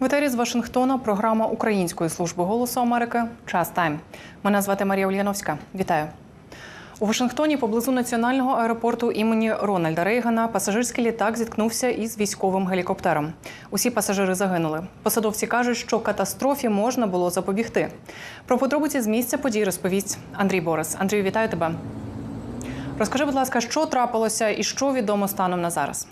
В етері з Вашингтона програма Української служби голосу Америки Час Тайм. Мене звати Марія Ульяновська. Вітаю. У Вашингтоні поблизу національного аеропорту імені Рональда Рейгана пасажирський літак зіткнувся із військовим гелікоптером. Усі пасажири загинули. Посадовці кажуть, що катастрофі можна було запобігти. Про подробиці з місця подій розповість Андрій Борис. Андрію, вітаю тебе. Розкажи, будь ласка, що трапилося і що відомо станом на зараз.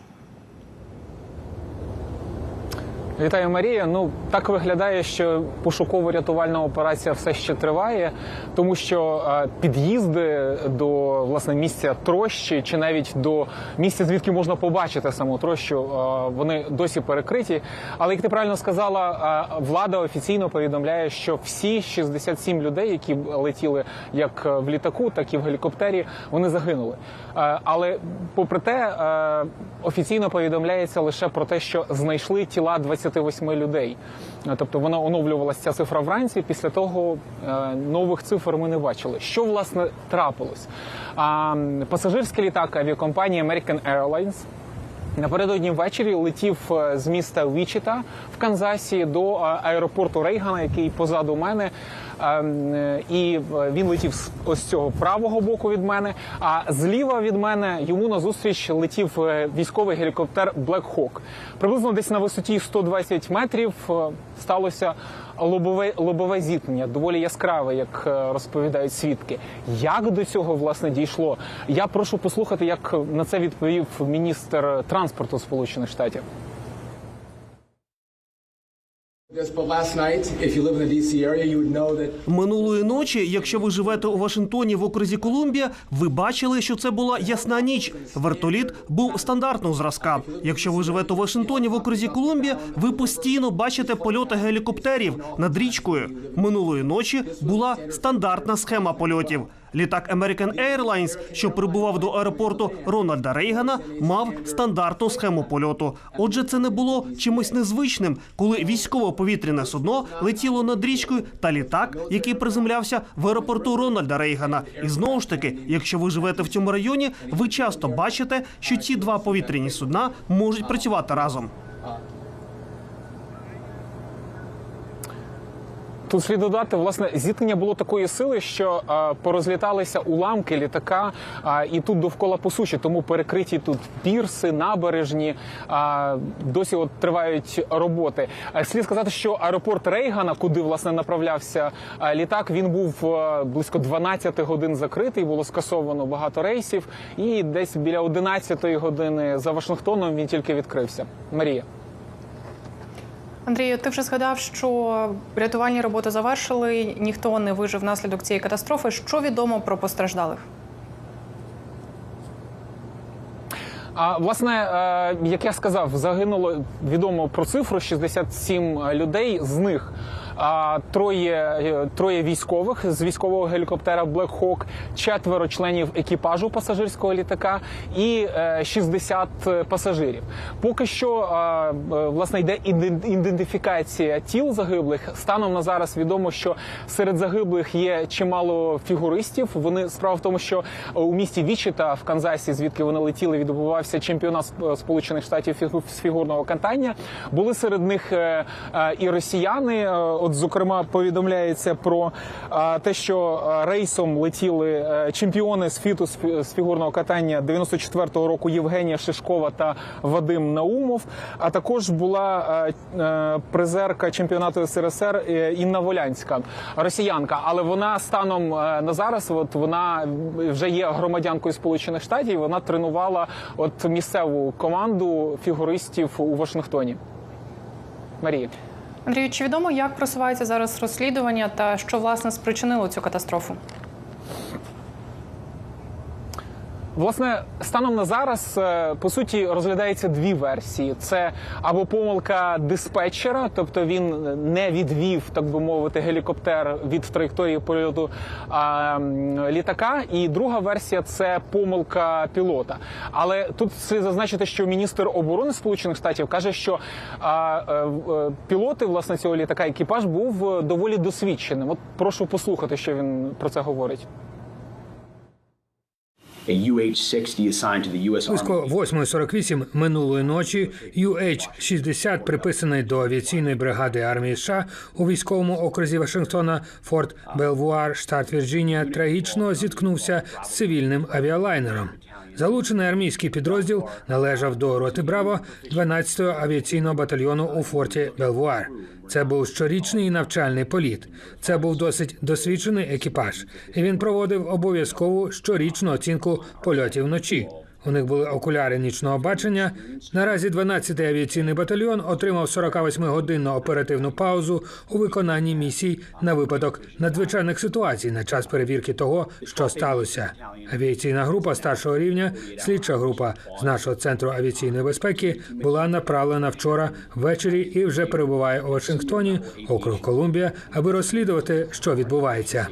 Вітаю, Марія. Ну так виглядає, що пошуково-рятувальна операція все ще триває, тому що е, під'їзди до власне місця трощі, чи навіть до місця, звідки можна побачити саму трощу, е, вони досі перекриті. Але як ти правильно сказала, е, влада офіційно повідомляє, що всі 67 людей, які летіли як в літаку, так і в гелікоптері, вони загинули. Але попри те, офіційно повідомляється лише про те, що знайшли тіла 28 людей. Е, Тобто вона оновлювалася ця цифра вранці. Після того е, нових цифр ми не бачили. Що власне трапилось? Пасажирський літак авіакомпанії American Airlines Напередодні ввечері летів е, з міста Вічіта в Канзасі до е, аеропорту Рейгана, який позаду мене. Ем, е, І він летів з ось цього правого боку від мене. А зліва від мене йому назустріч летів військовий гелікоптер Black Hawk. Приблизно десь на висоті 120 метрів сталося лобове лобове зіткнення, доволі яскраве, як е, розповідають свідки. Як до цього власне дійшло? Я прошу послухати, як на це відповів міністр транспорту Сполучених Штатів. Минулої ночі, якщо ви живете у Вашингтоні в окрузі Колумбія, ви бачили, що це була ясна ніч. Вертоліт був стандартного зразка. Якщо ви живете у Вашингтоні в окрузі Колумбія, ви постійно бачите польоти гелікоптерів над річкою. Минулої ночі була стандартна схема польотів. Літак American Airlines, що прибував до аеропорту Рональда Рейгана, мав стандартну схему польоту. Отже, це не було чимось незвичним, коли військово-повітряне судно летіло над річкою та літак, який приземлявся в аеропорту Рональда Рейгана. І знову ж таки, якщо ви живете в цьому районі, ви часто бачите, що ці два повітряні судна можуть працювати разом. Тут слід додати, власне, зіткнення було такої сили, що е, порозліталися уламки літака, е, і тут довкола по суші, тому перекриті тут пірси, набережні. Е, досі от тривають роботи. Е, слід сказати, що аеропорт Рейгана, куди власне направлявся е, літак, він був е, близько 12 годин закритий. Було скасовано багато рейсів, і десь біля 11 години за Вашингтоном він тільки відкрився. Марія. Андрію, ти вже згадав, що рятувальні роботи завершили, ніхто не вижив внаслідок цієї катастрофи. Що відомо про постраждалих? А власне, е, як я сказав, загинуло відомо про цифру 67 людей. З них троє, е, троє військових з військового гелікоптера Black Hawk, четверо членів екіпажу пасажирського літака і е, 60 пасажирів. Поки що е, власне йде ідентифікація тіл загиблих. Станом на зараз відомо, що серед загиблих є чимало фігуристів. Вони справа в тому, що у місті Вічита в Канзасі, звідки вони летіли, відбувався чемпіонат Сп- Сполучених Штатів з фігурного катання. Були серед них е, е, і росіяни. От, зокрема, повідомляється про те, що рейсом летіли е, чемпіони з фіту з фігурного катання 94-го року Євгенія Шишкова та Вадим Наумов. А також була е, е, призерка чемпіонату СРСР Інна Волянська, росіянка. Але вона станом на зараз, от вона вже є громадянкою Сполучених Штатів. Вона тренувала от місцеву команду фігуристів у Вашингтоні. Марія. Андрію, чи відомо, як просувається зараз розслідування та що власне спричинило цю катастрофу? Власне, станом на зараз е, по суті розглядається дві версії: це або помилка диспетчера, тобто він не відвів, так би мовити, гелікоптер від траєкторії польоту а, літака. І друга версія це помилка пілота. Але тут слід зазначити, що міністр оборони Сполучених Штатів каже, що а, е, е, пілоти власне цього літака, екіпаж був доволі досвідченим. От прошу послухати, що він про це говорить. a UH-60 assigned to the U.S. Army. Близько 8.48 минулої ночі UH-60, приписаний до авіаційної бригади армії США у військовому окрузі Вашингтона Форт Белвуар, штат Вірджинія, трагічно зіткнувся з цивільним авіалайнером. Залучений армійський підрозділ належав до роти Браво 12-го авіаційного батальйону у форті Белвуар. Це був щорічний навчальний політ. Це був досить досвідчений екіпаж, і він проводив обов'язкову щорічну оцінку польотів вночі. У них були окуляри нічного бачення. Наразі 12-й авіаційний батальйон отримав 48-годинну оперативну паузу у виконанні місій на випадок надзвичайних ситуацій на час перевірки того, що сталося. Авіаційна група старшого рівня, слідча група з нашого центру авіаційної безпеки була направлена вчора ввечері і вже перебуває у Вашингтоні, округ Колумбія, аби розслідувати, що відбувається.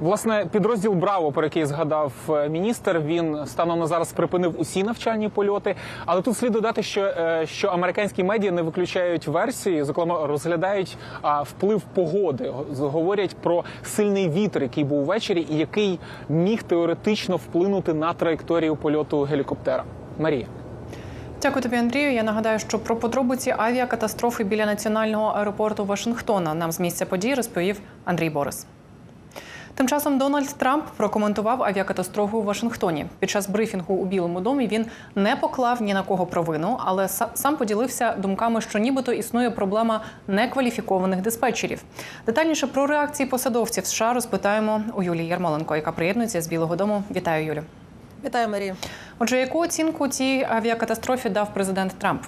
Власне, підрозділ Браво, про який згадав е, міністр, він станом на зараз припинив усі навчальні польоти. Але тут слід додати, що, е, що американські медіа не виключають версії, зокрема розглядають вплив погоди. Говорять про сильний вітер, який був ввечері, і який міг теоретично вплинути на траєкторію польоту гелікоптера. Марія. Дякую тобі, Андрію. Я нагадаю, що про подробиці авіакатастрофи біля національного аеропорту Вашингтона нам з місця подій розповів Андрій Борис. Тим часом Дональд Трамп прокоментував авіакатастрофу у Вашингтоні. Під час брифінгу у Білому домі він не поклав ні на кого провину, але са- сам поділився думками, що нібито існує проблема некваліфікованих диспетчерів. Детальніше про реакції посадовців США розпитаємо у Юлії Ярмоленко, яка приєднується з Білого Дому. Вітаю, Юлю. Вітаю, Марія. Отже, яку оцінку цій авіакатастрофі дав президент Трамп?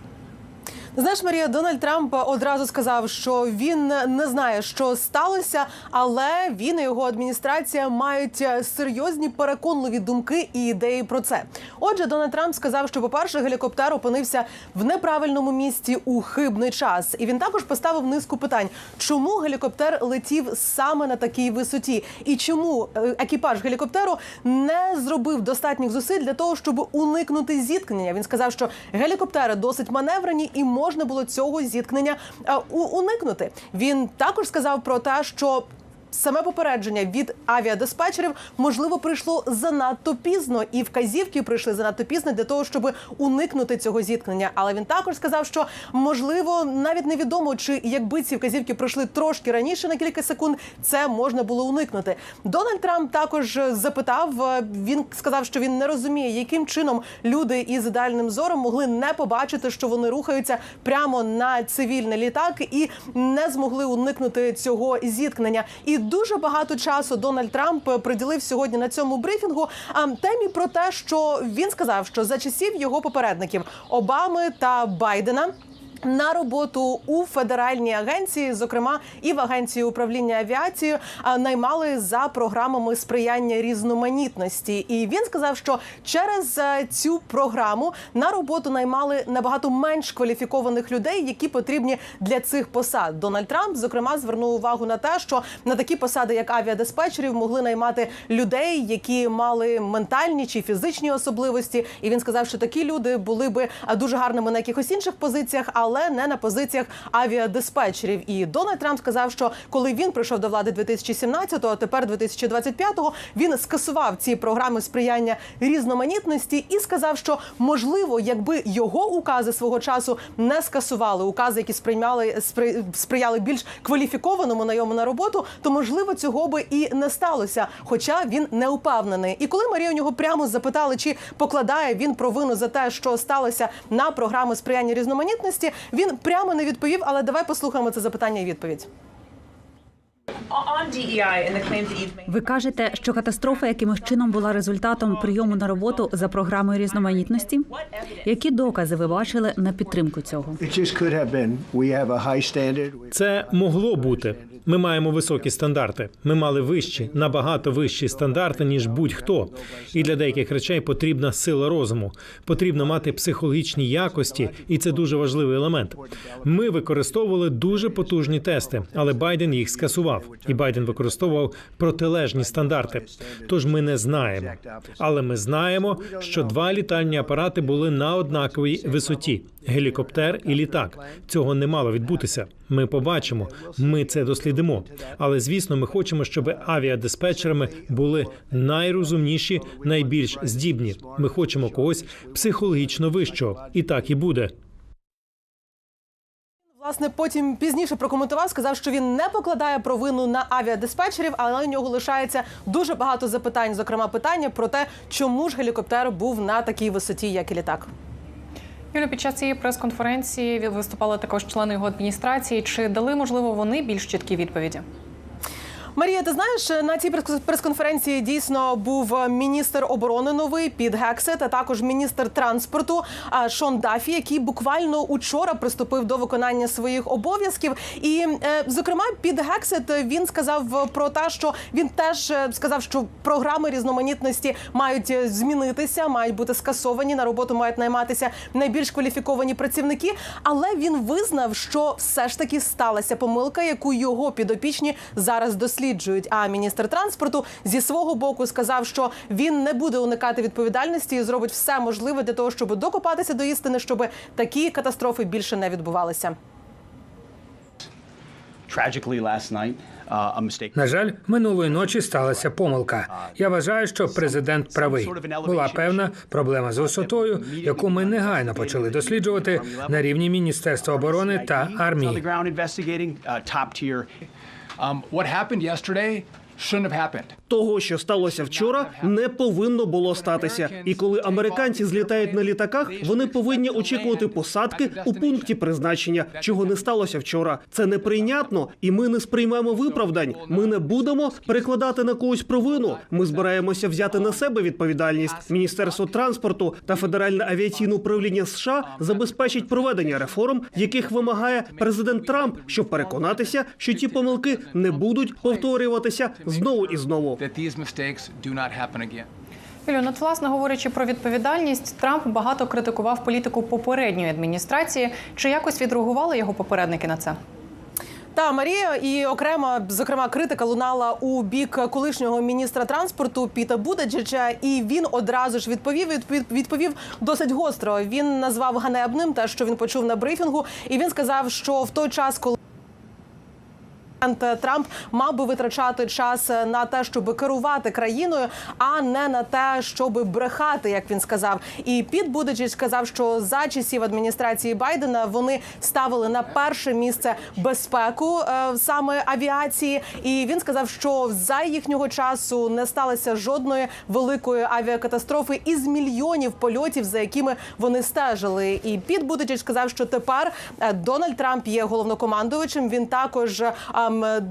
Знаєш, Марія, Дональд Трамп одразу сказав, що він не знає, що сталося, але він і його адміністрація мають серйозні переконливі думки і ідеї про це. Отже, Дональд Трамп сказав, що, по-перше, гелікоптер опинився в неправильному місці у хибний час, і він також поставив низку питань, чому гелікоптер летів саме на такій висоті, і чому е, екіпаж гелікоптеру не зробив достатніх зусиль для того, щоб уникнути зіткнення. Він сказав, що гелікоптери досить маневрені і можна було цього зіткнення е, уникнути. Він також сказав про те, що. Саме попередження від авіадиспетчерів можливо прийшло занадто пізно, і вказівки прийшли занадто пізно для того, щоб уникнути цього зіткнення. Але він також сказав, що можливо навіть невідомо, чи якби ці вказівки прийшли трошки раніше на кілька секунд, це можна було уникнути. Дональд Трамп також запитав. е, Він сказав, що він не розуміє, яким чином люди із ідеальним зором могли не побачити, що вони рухаються прямо на цивільний літак і не змогли уникнути цього зіткнення. І дуже багато часу Дональд Трамп приділив сьогодні на цьому брифінгу темі про те, що він сказав, що за часів його попередників Обами та Байдена. На роботу у федеральній агенції, зокрема і в агенції управління авіацією, наймали за програмами сприяння різноманітності. І він сказав, що через е, цю програму на роботу наймали набагато менш кваліфікованих людей, які потрібні для цих посад. Дональд Трамп зокрема звернув увагу на те, що на такі посади, як авіадиспетчерів, могли наймати людей, які мали ментальні чи фізичні особливості. І він сказав, що такі люди були би дуже гарними на якихось інших позиціях, але не на позиціях авіадиспетчерів. І Дональд Трамп сказав, що коли він прийшов до влади 2017-го, а тепер 2025-го, він скасував ці програми сприяння різноманітності і сказав, що можливо, якби його укази свого часу не скасували, укази, які сприймали спри- сприяли більш кваліфікованому найому на роботу, то можливо цього би і не сталося. Хоча він не упевнений. І коли Марія у нього прямо запитали, чи покладає він провину за те, що сталося на програми сприяння різноманітності, він прямо не відповів. Але давай послухаємо це запитання і відповідь. Made. Ви кажете, що катастрофа якимось чином була результатом прийому на роботу за програмою різноманітності? Які докази ви бачили на підтримку цього? Це могло бути. Ми маємо високі стандарти. Ми мали вищі, набагато вищі стандарти ніж будь-хто. І для деяких речей потрібна сила розуму. Потрібно мати психологічні якості, і це дуже важливий елемент. Ми використовували дуже потужні тести, але Байден їх скасував, і Байден використовував протилежні стандарти. Тож ми не знаємо. Але ми знаємо, що два літальні апарати були на однаковій висоті: гелікоптер і літак. Цього не мало відбутися. Ми побачимо, ми це дослідимо. Але звісно, ми хочемо, щоб авіадиспетчерами були найрозумніші, найбільш здібні. Ми хочемо когось психологічно вищого, і так і буде. Власне, потім пізніше прокоментував, сказав, що він не покладає провину на авіадиспетчерів, але у нього лишається дуже багато запитань, зокрема питання про те, чому ж гелікоптер був на такій висоті, як і літак. Юлі, під час цієї прес-конференції виступали також члени його адміністрації. Чи дали можливо вони більш чіткі відповіді? Марія, ти знаєш, на цій прес- прес-конференції дійсно був міністр оборони новий Піт Гексет, а також міністр транспорту а, Шон Дафі, який буквально учора приступив до виконання своїх обов'язків. І, е, зокрема, Піт Гексет е, він сказав про те, що він теж е, сказав, що програми різноманітності мають е, змінитися, мають бути скасовані. На роботу мають найматися найбільш кваліфіковані працівники. Але він визнав, що все ж таки сталася помилка, яку його підопічні зараз досліджують. А міністр транспорту зі свого боку сказав, що він не буде уникати відповідальності і зробить все можливе для того, щоб докопатися до істини, щоб такі катастрофи більше не відбувалися. Uh. На жаль, минулої ночі сталася помилка. Я вважаю, що президент правий. Була певна проблема з висотою, яку ми негайно почали досліджувати на рівні Міністерства оборони та армії. Um, what happened yesterday Того, що сталося вчора, не повинно було статися. І коли американці злітають на літаках, вони повинні очікувати посадки у пункті призначення, чого не сталося вчора. Це неприйнятно, і ми не сприймемо виправдань. Ми не будемо перекладати на когось провину. Ми збираємося взяти на себе відповідальність. Міністерство транспорту та Федеральне авіаційне управління США забезпечить проведення реформ, яких вимагає президент Трамп, щоб переконатися, що ті помилки не будуть повторюватися знову і знову. Ну, от, власне говорячи про відповідальність, Трамп багато критикував політику попередньої адміністрації. Чи якось відреагували його попередники на це? Та Марія і окрема, зокрема, критика лунала у бік колишнього міністра транспорту Піта Будаджича, і він одразу ж відповів відповів, відповів досить гостро. Він назвав ганебним те, що він почув на брифінгу, і він сказав, що в той час, коли Президент Трамп мав би витрачати час на те, щоб керувати країною, а не на те, щоб брехати, як він сказав. І Піт Будечич сказав, що за часів адміністрації Байдена вони ставили на перше місце безпеку е, саме авіації. І він сказав, що за їхнього часу не сталося жодної великої авіакатастрофи із мільйонів польотів, за якими вони стежили. І Піт Будечич сказав, що тепер е, Дональд Трамп є головнокомандувачем. Він також ем,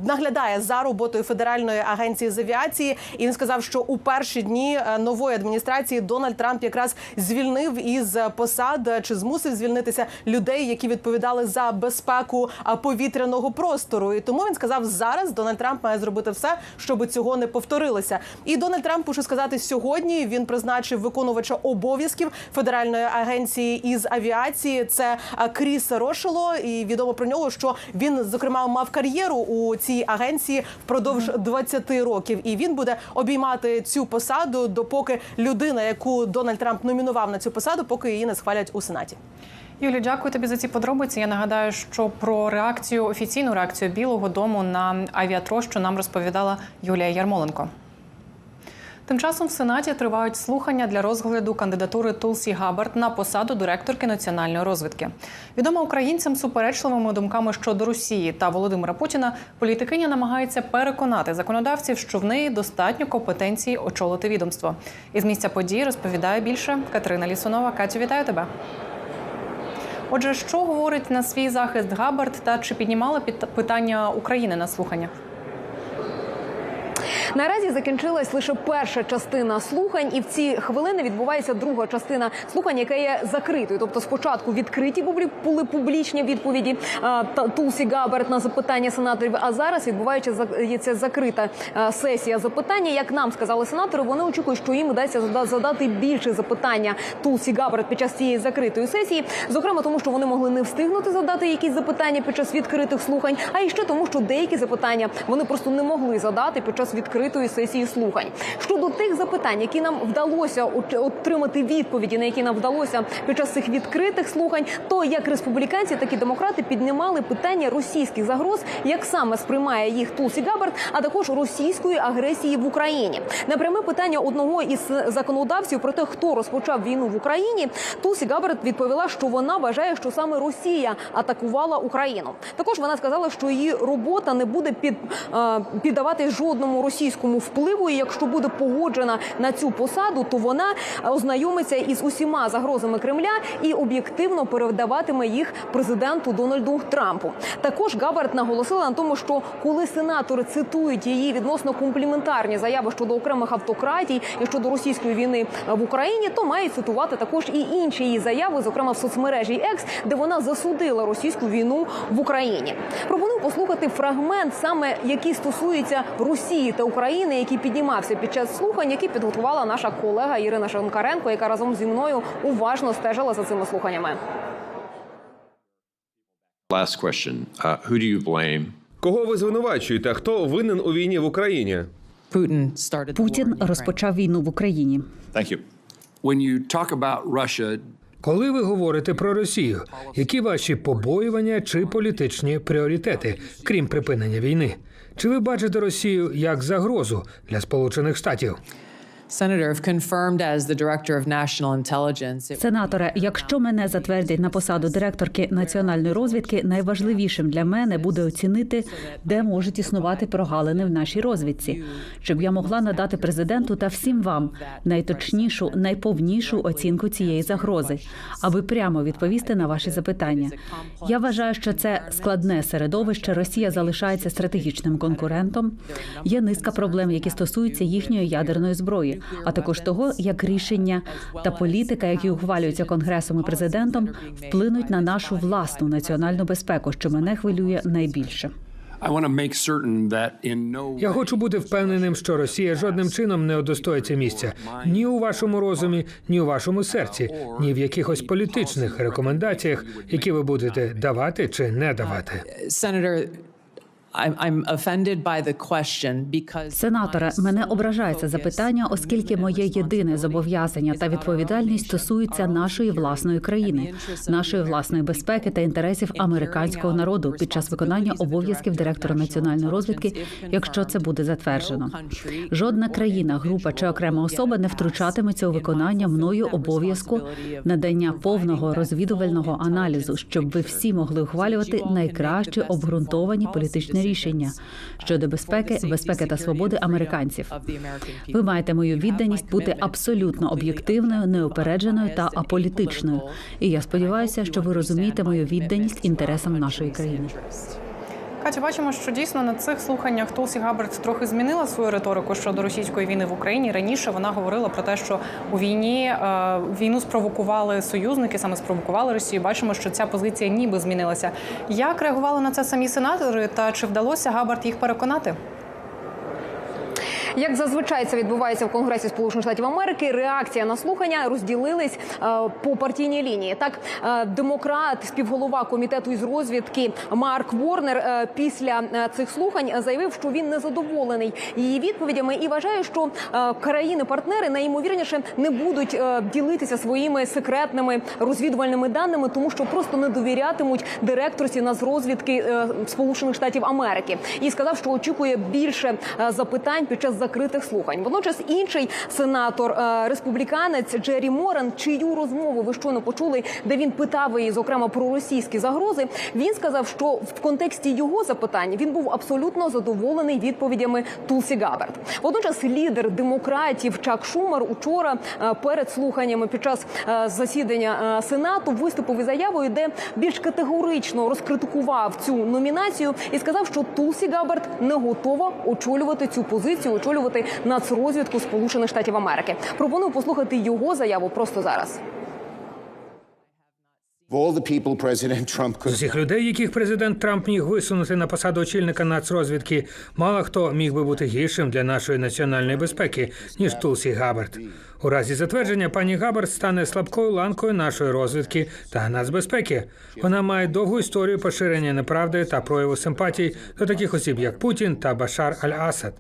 наглядає за роботою федеральної агенції з авіації. І він сказав, що у перші дні е, нової адміністрації Дональд Трамп якраз звільнив із посад чи змусив звільнитися людей, які відповідали за безпеку е, повітряного простору. І тому він сказав, зараз Дональд Трамп має зробити все, щоб цього не повторилося. І Дональд Трамп, мушу сказати, сьогодні він призначив виконувача обов'язків федеральної агенції із авіації. Це е, Кріс Рошело. І відомо про нього, що він зокрема мав кар'єру у цій агенції впродовж 20 років. І він буде обіймати цю посаду, допоки людина, яку Дональд Трамп номінував на цю посаду, поки її не схвалять у сенаті. Юлі, дякую тобі за ці подробиці. Я нагадаю, що про реакцію офіційну реакцію Білого Дому на авіатрощу нам розповідала Юлія Ярмоленко. Тим часом в Сенаті тривають слухання для розгляду кандидатури Тулсі Габард на посаду директорки національної розвідки. Відома українцям суперечливими думками щодо Росії та Володимира Путіна. Політикиня намагається переконати законодавців, що в неї достатньо компетенції очолити відомство. Із місця подій розповідає більше Катерина Лісунова. Катю, вітаю тебе. Отже, що говорить на свій захист Габард та чи піднімала під питання України на слуханнях? Наразі закінчилась лише перша частина слухань, і в ці хвилини відбувається друга частина слухань, яка є закритою. Тобто, спочатку відкриті були публічні відповіді та Тулсі Габерт на запитання сенаторів. А зараз відбувається за- закрита сесія запитання. Як нам сказали сенатори, вони очікують, що їм вдасться зада- задати більше запитання Тулсі Габерт під час цієї закритої сесії. Зокрема, тому що вони могли не встигнути задати якісь запитання під час відкритих слухань, а і ще тому, що деякі запитання вони просто не могли задати під час відкритих закритої сесії слухань. Щодо тих запитань, які нам вдалося от- отримати відповіді, на які нам вдалося під час цих відкритих слухань, то як республіканці, так і демократи піднімали питання російських загроз, як саме сприймає їх Тулсі Габард, а також російської агресії в Україні. На пряме питання одного із законодавців про те, хто розпочав війну в Україні, Тулсі Габард відповіла, що вона вважає, що саме Росія атакувала Україну. Також вона сказала, що її робота не буде під е, піддавати жодному російському впливу. І якщо буде погоджена на цю посаду, то вона ознайомиться із усіма загрозами Кремля і об'єктивно передаватиме їх президенту Дональду Трампу. Також Габард наголосила на тому, що коли сенатори цитують її відносно компліментарні заяви щодо окремих автократій і щодо російської війни в Україні, то мають цитувати також і інші її заяви, зокрема в соцмережі X, де вона засудила російську війну в Україні. Пропоную послухати фрагмент, саме який стосується Росії та України, який піднімався під час слухань, які підготувала наша колега Ірина Шанкаренко, яка разом зі мною уважно стежила за цими слуханнями. Last question. Uh, who do you blame? Кого ви звинувачуєте? Хто винен у війні в Україні? Путін розпочав війну в Україні. Thank you. When you talk about Russia, Коли ви говорите про Росію, які ваші побоювання чи політичні пріоритети, крім припинення війни? Чи ви бачите Росію як загрозу для Сполучених Штатів? Сенаторе, якщо мене затвердять на посаду директорки національної розвідки, найважливішим для мене буде оцінити, де можуть існувати прогалини в нашій розвідці, щоб я могла надати президенту та всім вам найточнішу, найповнішу оцінку цієї загрози, аби прямо відповісти на ваші запитання. Я вважаю, що це складне середовище. Росія залишається стратегічним конкурентом. Є низка проблем, які стосуються їхньої ядерної зброї, а також того, як рішення та політика, які ухвалюються конгресом і президентом, вплинуть на нашу власну національну безпеку, що мене хвилює найбільше. Я хочу бути впевненим, що Росія жодним чином не удостоїться місця ні у вашому розумі, ні у вашому серці, ні в якихось політичних рекомендаціях, які ви будете давати чи не давати. Сенаторе, мене ображає це запитання, оскільки моє єдине зобов'язання та відповідальність стосуються нашої власної країни, нашої власної безпеки та інтересів американського народу під час виконання обов'язків директора національної розвідки, якщо це буде затверджено. Жодна країна, група чи окрема особа не втручатиметься у виконання мною обов'язку надання повного розвідувального аналізу, щоб ви всі могли ухвалювати найкращі обґрунтовані політичні рішення щодо безпеки, безпеки та свободи американців. Ви маєте мою відданість бути абсолютно об'єктивною, неупередженою та аполітичною. І я сподіваюся, що ви розумієте мою відданість інтересам нашої країни. Катя, бачимо, що дійсно на цих слуханнях Тулсі Габбард трохи змінила свою риторику щодо російської війни в Україні. Раніше вона говорила про те, що у війні е, війну спровокували союзники, саме спровокували Росію. Бачимо, що ця позиція ніби змінилася. Як реагували на це самі сенатори, та чи вдалося Габбард їх переконати? Як зазвичай це відбувається в Конгресі Сполучених Штатів Америки, реакція на слухання розділились е, по партійній лінії. Так, е, демократ, співголова комітету із розвідки Марк Ворнер е, після цих слухань заявив, що він незадоволений її відповідями і вважає, що країни-партнери найімовірніше не будуть ділитися своїми секретними розвідувальними даними, тому що просто не довірятимуть директорці нацрозвідки Сполучених Штатів Америки. І сказав, що очікує більше запитань під час закритих слухань. Водночас інший сенатор, е, республіканець Джері Моран, чию розмову ви щойно почули, де він питав її, зокрема про російські загрози. Він сказав, що в контексті його запитань він був абсолютно задоволений відповідями Тулсі Габбард. Водночас лідер демократів Чак Шумер учора е, перед слуханнями під час е, засідання сенату виступив із заявою, де більш категорично розкритикував цю номінацію і сказав, що Тулсі Габбард не готова очолювати цю позицію, очолювати нацрозвідку Сполучених Штатів Америки. Пропоную послухати його заяву просто зараз. З усіх людей, яких президент Трамп міг висунути на посаду очільника нацрозвідки, мало хто міг би бути гіршим для нашої національної безпеки ніж Тулсі Габбард. У разі затвердження пані Габбард стане слабкою ланкою нашої розвідки та нацбезпеки. Вона має довгу історію поширення неправди та прояву симпатій до таких осіб, як Путін та Башар Аль-Асад.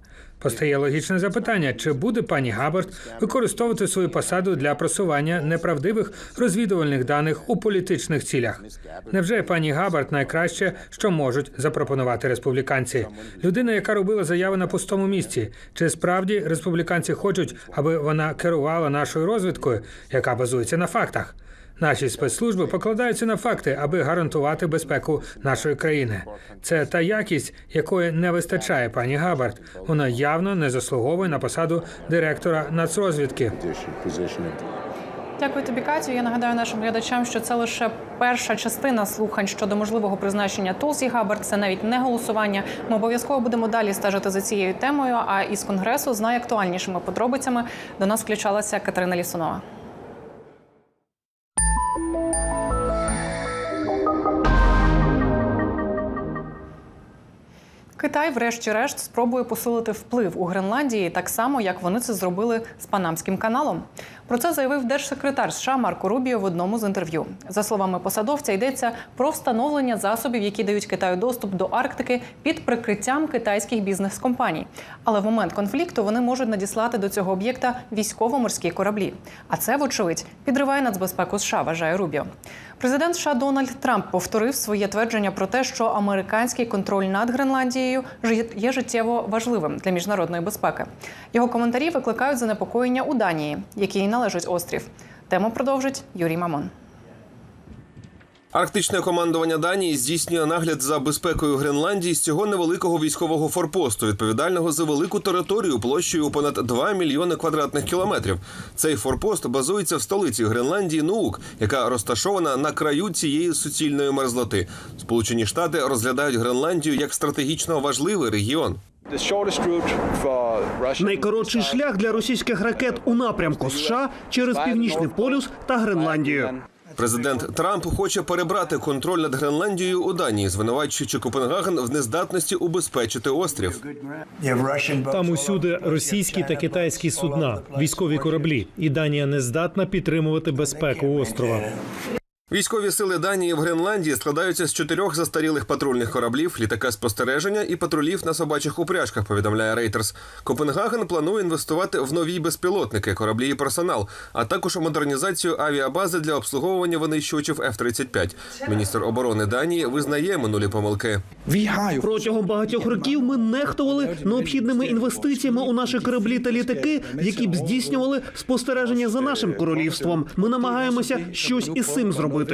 Постає логічне запитання: чи буде пані Габард використовувати свою посаду для просування неправдивих розвідувальних даних у політичних цілях? Невже пані Габард найкраще, що можуть запропонувати республіканці? Людина, яка робила заяви на пустому місці. Чи справді республіканці хочуть, аби вона керувала нашою розвідкою, яка базується на фактах? Наші спецслужби покладаються на факти, аби гарантувати безпеку нашої країни. Це та якість, якої не вистачає пані Габард. Вона явно не заслуговує на посаду директора нацрозвідки. Дякую тобі, Катю. Я нагадаю нашим глядачам, що це лише перша частина слухань щодо можливого призначення Тулсі Габард. Це навіть не голосування. Ми обов'язково будемо далі стежити за цією темою. А із конгресу з найактуальнішими подробицями до нас включалася Катерина Лісунова. Китай, врешті-решт, спробує посилити вплив у Гренландії так само, як вони це зробили з Панамським каналом. Про це заявив держсекретар США Марко Рубіо в одному з інтерв'ю. За словами посадовця, йдеться про встановлення засобів, які дають Китаю доступ до Арктики під прикриттям китайських бізнес-компаній. Але в момент конфлікту вони можуть надіслати до цього об'єкта військово-морські кораблі. А це, вочевидь, підриває нацбезпеку США, вважає Рубіо. Президент США Дональд Трамп повторив своє твердження про те, що американський контроль над Гренландією є життєво важливим для міжнародної безпеки. Його коментарі викликають занепокоєння у Данії, якій належить острів. Тему продовжить Юрій Мамон. Арктичне командування Данії здійснює нагляд за безпекою Гренландії з цього невеликого військового форпосту, відповідального за велику територію площею понад 2 мільйони квадратних кілометрів. Цей форпост базується в столиці Гренландії Нуук, яка розташована на краю цієї суцільної мерзлоти. Сполучені Штати розглядають Гренландію як стратегічно важливий регіон. Найкоротший шлях для російських ракет у напрямку США через північний полюс та Гренландію. Президент Трамп хоче перебрати контроль над Гренландією у Данії, звинувачуючи Копенгаген в нездатності убезпечити острів. Там усюди російські та китайські судна, військові кораблі, і Данія не здатна підтримувати безпеку острова. Військові сили Данії в Гренландії складаються з чотирьох застарілих патрульних кораблів, літака спостереження і патрулів на собачих упряжках. Повідомляє Reuters. Копенгаген планує інвестувати в нові безпілотники, кораблі і персонал, а також у модернізацію авіабази для обслуговування винищувачів F-35. Міністр оборони Данії визнає минулі помилки. Протягом багатьох років ми нехтували необхідними інвестиціями у наші кораблі та літаки, які б здійснювали спостереження за нашим королівством. Ми намагаємося щось із цим зробити.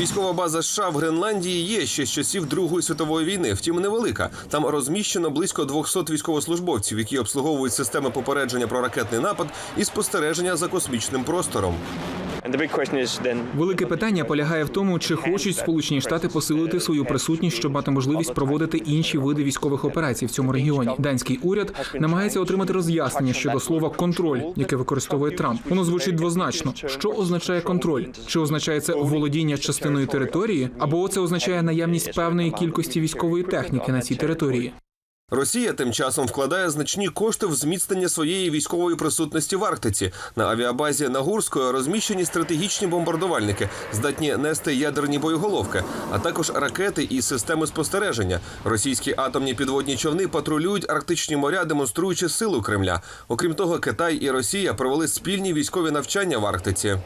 Військова база США в Гренландії є ще з часів Другої світової війни, втім невелика. Там розміщено близько 200 військовослужбовців, які обслуговують системи попередження про ракетний напад і спостереження за космічним простором. Велике питання полягає в тому, чи хочуть Сполучені Штати посилити свою присутність, щоб мати можливість проводити інші види військових операцій в цьому регіоні. Данський уряд намагається отримати роз'яснення щодо слова контроль, яке використовує Трамп. Воно звучить двозначно. Що означає контроль? Чи означає це володіння частиною території, або це означає наявність певної кількості військової техніки на цій території? Росія тим часом вкладає значні кошти в зміцнення своєї військової присутності в Арктиці. На авіабазі Нагурської розміщені стратегічні бомбардувальники, здатні нести ядерні боєголовки, а також ракети і системи спостереження. Російські атомні підводні човни патрулюють арктичні моря, демонструючи силу Кремля. Окрім того, Китай і Росія провели спільні військові навчання в Арктиці.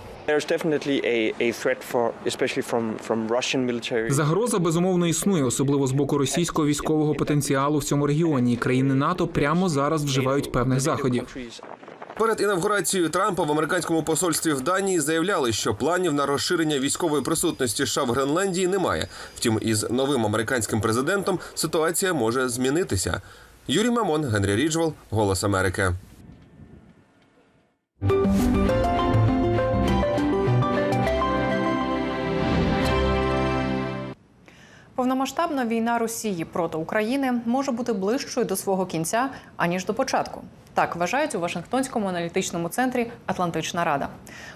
Загроза безумовно існує, особливо з боку російського військового потенціалу в цьому регіоні. Країни НАТО прямо зараз вживають певних заходів. Перед інавгурацією Трампа в американському посольстві в Данії заявляли, що планів на розширення військової присутності США в Гренландії немає. Втім, із новим американським президентом ситуація може змінитися. Юрій Мамон, Генрі Ріджвел, Голос Америки. Повномасштабна війна Росії проти України може бути ближчою до свого кінця аніж до початку. Так вважають у Вашингтонському аналітичному центрі Атлантична Рада.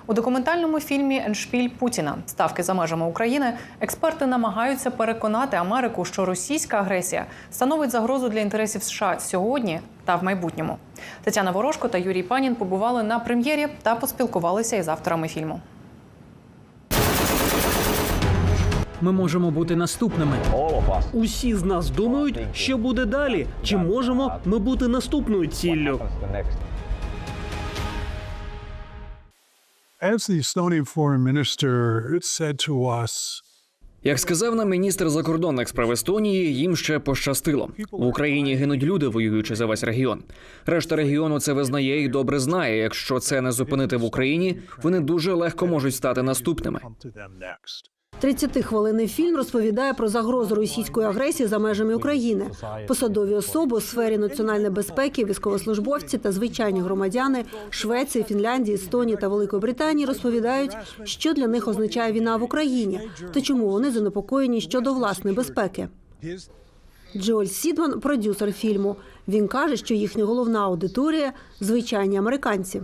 У документальному фільмі Еншпіль Путіна Ставки за межами України експерти намагаються переконати Америку, що російська агресія становить загрозу для інтересів США сьогодні та в майбутньому. Тетяна Ворожко та Юрій Панін побували на прем'єрі та поспілкувалися із авторами фільму. Ми можемо бути наступними. Усі з нас думають, що буде далі. Чи можемо ми бути наступною ціллю? As the Estonian foreign minister said to us, Як сказав нам міністр закордонних справ Естонії, їм ще пощастило. В Україні гинуть люди, воюючи за весь регіон. Решта регіону це визнає і добре знає. Якщо це не зупинити в Україні, вони дуже легко можуть стати наступними. 30-хвилинний фільм розповідає про загрозу російської агресії за межами України. Посадові особи у сфері національної безпеки, військовослужбовці та звичайні громадяни Швеції, Фінляндії, Естонії та Великої Британії розповідають, що для них означає війна в Україні та чому вони занепокоєні щодо власної безпеки. Джоель Сідман, продюсер фільму. Він каже, що їхня головна аудиторія звичайні американці.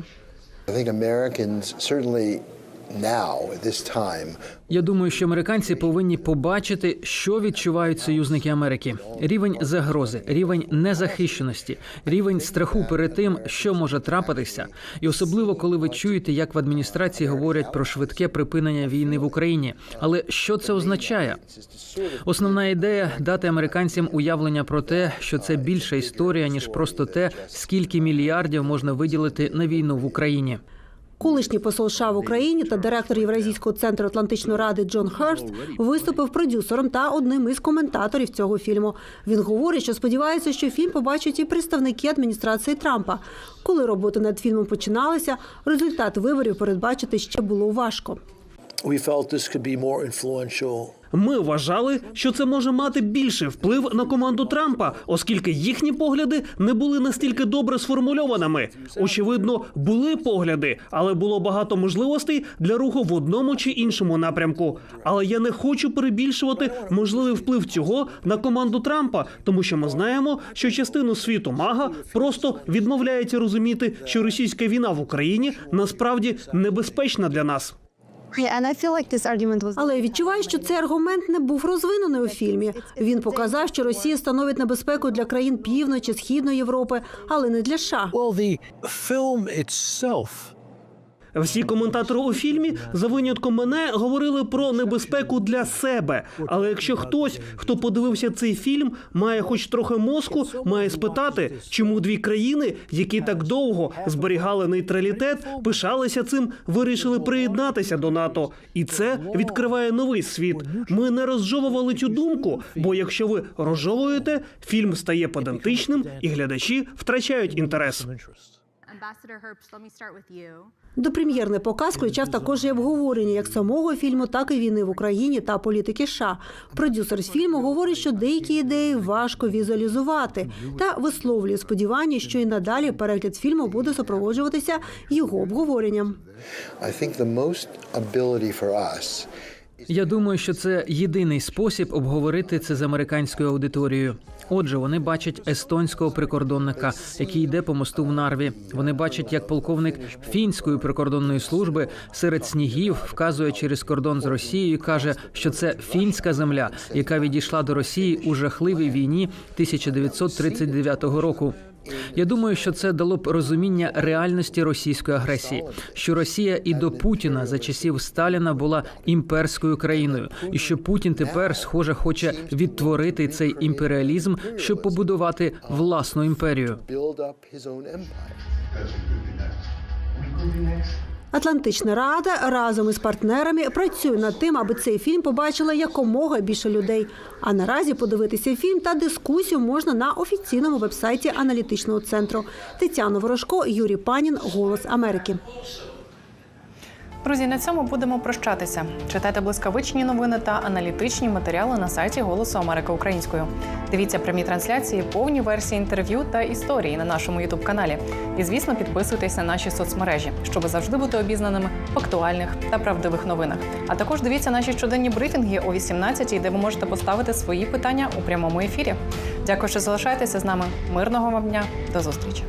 Я думаю, що американці повинні побачити, що відчувають союзники Америки: рівень загрози, рівень незахищеності, рівень страху перед тим, що може трапитися, і особливо коли ви чуєте, як в адміністрації говорять про швидке припинення війни в Україні. Але що це означає? Основна ідея дати американцям уявлення про те, що це більша історія ніж просто те, скільки мільярдів можна виділити на війну в Україні. Колишній посол США в Україні та директор Євразійського центру Атлантичної ради Джон Херст виступив продюсером та одним із коментаторів цього фільму. Він говорить, що сподівається, що фільм побачать і представники адміністрації Трампа. Коли роботи над фільмом починалися, результат виборів передбачити ще було важко. Ми вважали, що це може мати більший вплив на команду Трампа, оскільки їхні погляди не були настільки добре сформульованими. Очевидно, були погляди, але було багато можливостей для руху в одному чи іншому напрямку. Але я не хочу перебільшувати можливий вплив цього на команду Трампа, тому що ми знаємо, що частину світу мага просто відмовляється розуміти, що російська війна в Україні насправді небезпечна для нас. Але я відчуваю, що цей аргумент не був розвинений у фільмі. Він показав, що Росія становить небезпеку для країн півночі, східної Європи, але не для США. Well, the film itself Всі коментатори у фільмі за винятком мене говорили про небезпеку для себе. Але якщо хтось, хто подивився цей фільм, має хоч трохи мозку, має спитати, чому дві країни, які так довго зберігали нейтралітет, пишалися цим, вирішили приєднатися до НАТО, і це відкриває новий світ. Ми не розжовували цю думку, бо якщо ви розжовуєте, фільм стає педантичним, і глядачі втрачають інтерес. Допрем'єрний показ включав також і обговорення як самого фільму, так і війни в Україні та політики США. Продюсер з фільму говорить, що деякі ідеї важко візуалізувати та висловлює сподівання, що і надалі перегляд фільму буде супроводжуватися його обговоренням. I think the most ability for us Я думаю, що це єдиний спосіб обговорити це з американською аудиторією. Отже, вони бачать естонського прикордонника, який йде по мосту в Нарві. Вони бачать, як полковник фінської прикордонної служби серед снігів вказує через кордон з Росією. і каже, що це фінська земля, яка відійшла до Росії у жахливій війні 1939 року. Я думаю, що це дало б розуміння реальності російської агресії, що Росія і до Путіна за часів Сталіна була імперською країною, і що Путін тепер, схоже, хоче відтворити цей імперіалізм, щоб побудувати власну імперію. Атлантична рада разом із партнерами працює над тим, аби цей фільм побачила якомога більше людей. А наразі подивитися фільм та дискусію можна на офіційному вебсайті аналітичного центру. Тетяна Ворожко, Юрій Панін, Голос Америки. Друзі, на цьому будемо прощатися. Читайте блискавичні новини та аналітичні матеріали на сайті Голосу Америки Українською. Дивіться прямі трансляції, повні версії інтерв'ю та історії на нашому ютуб каналі. І звісно, підписуйтесь на наші соцмережі, щоб завжди бути обізнаними в актуальних та правдивих новинах. А також дивіться наші щоденні брифінги о 18-й, де ви можете поставити свої питання у прямому ефірі. Дякую, що залишаєтеся з нами. Мирного вам дня, до зустрічі.